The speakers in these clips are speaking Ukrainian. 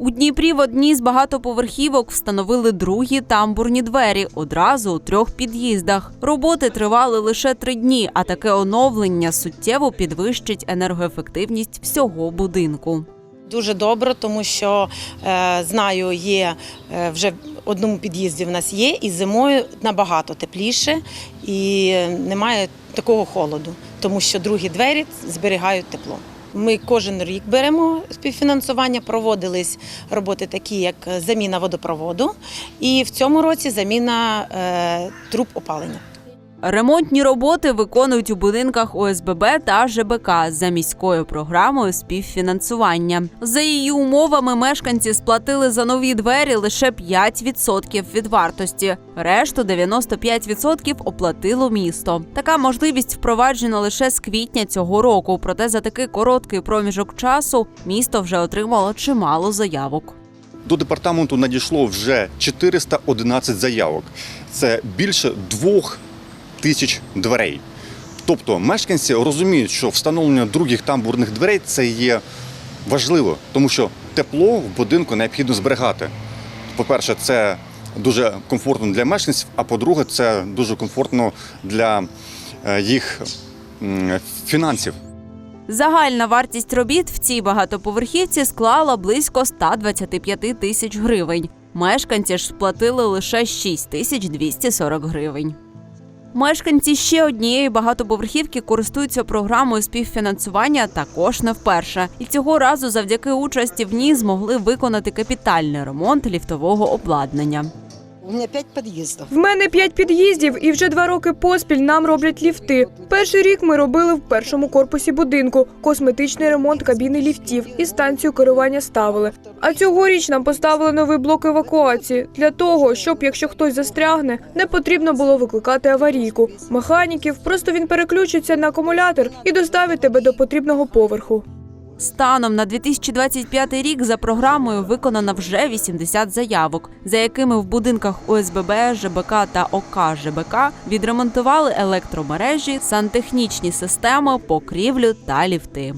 У Дніпрі в одній з багатоповерхівок встановили другі тамбурні двері одразу у трьох під'їздах. Роботи тривали лише три дні, а таке оновлення суттєво підвищить енергоефективність всього будинку. Дуже добре, тому що е, знаю, є е, вже в одному під'їзді в нас є, і зимою набагато тепліше і немає такого холоду, тому що другі двері зберігають тепло. Ми кожен рік беремо співфінансування, проводились роботи такі, як заміна водопроводу, і в цьому році заміна е, труб опалення. Ремонтні роботи виконують у будинках ОСББ та ЖБК за міською програмою співфінансування. За її умовами мешканці сплатили за нові двері лише 5% від вартості. Решту 95% оплатило місто. Така можливість впроваджена лише з квітня цього року. Проте за такий короткий проміжок часу місто вже отримало чимало заявок. До департаменту надійшло вже 411 заявок. Це більше двох тисяч дверей. Тобто мешканці розуміють, що встановлення других тамбурних дверей це є важливо, тому що тепло в будинку необхідно зберігати. По-перше, це дуже комфортно для мешканців, а по-друге, це дуже комфортно для е, їх фінансів. Загальна вартість робіт в цій багатоповерхівці склала близько 125 тисяч гривень. Мешканці ж сплатили лише 6 тисяч 240 гривень. Мешканці ще однієї багатоповерхівки користуються програмою співфінансування також не вперше. І цього разу завдяки участі в ній змогли виконати капітальний ремонт ліфтового обладнання. У меня пять подъездов. В мене п'ять під'їздів, і вже два роки поспіль нам роблять ліфти. Перший рік ми робили в першому корпусі будинку косметичний ремонт кабіни ліфтів і станцію керування ставили. А цьогоріч нам поставили новий блок евакуації для того, щоб якщо хтось застрягне, не потрібно було викликати аварійку. Механіків просто він переключиться на акумулятор і доставить тебе до потрібного поверху. Станом на 2025 рік за програмою виконано вже 80 заявок, за якими в будинках ОСББ, ЖБК та ОК ЖБК відремонтували електромережі, сантехнічні системи, покрівлю та ліфти.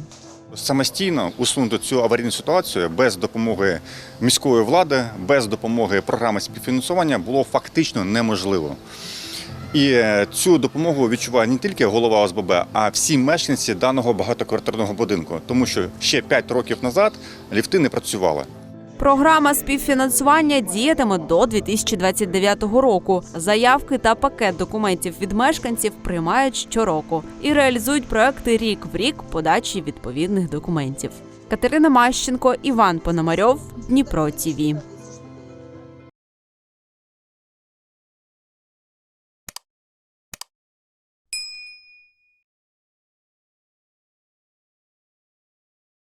Самостійно усунути цю аварійну ситуацію без допомоги міської влади, без допомоги програми співфінансування було фактично неможливо. І е, цю допомогу відчуває не тільки голова ОСББ, а всі мешканці даного багатоквартирного будинку, тому що ще 5 років назад ліфти не працювали. Програма співфінансування діятиме до 2029 року. Заявки та пакет документів від мешканців приймають щороку і реалізують проекти рік в рік подачі відповідних документів. Катерина Мащенко, Іван Пономарьов, Дніпро ТІВІ.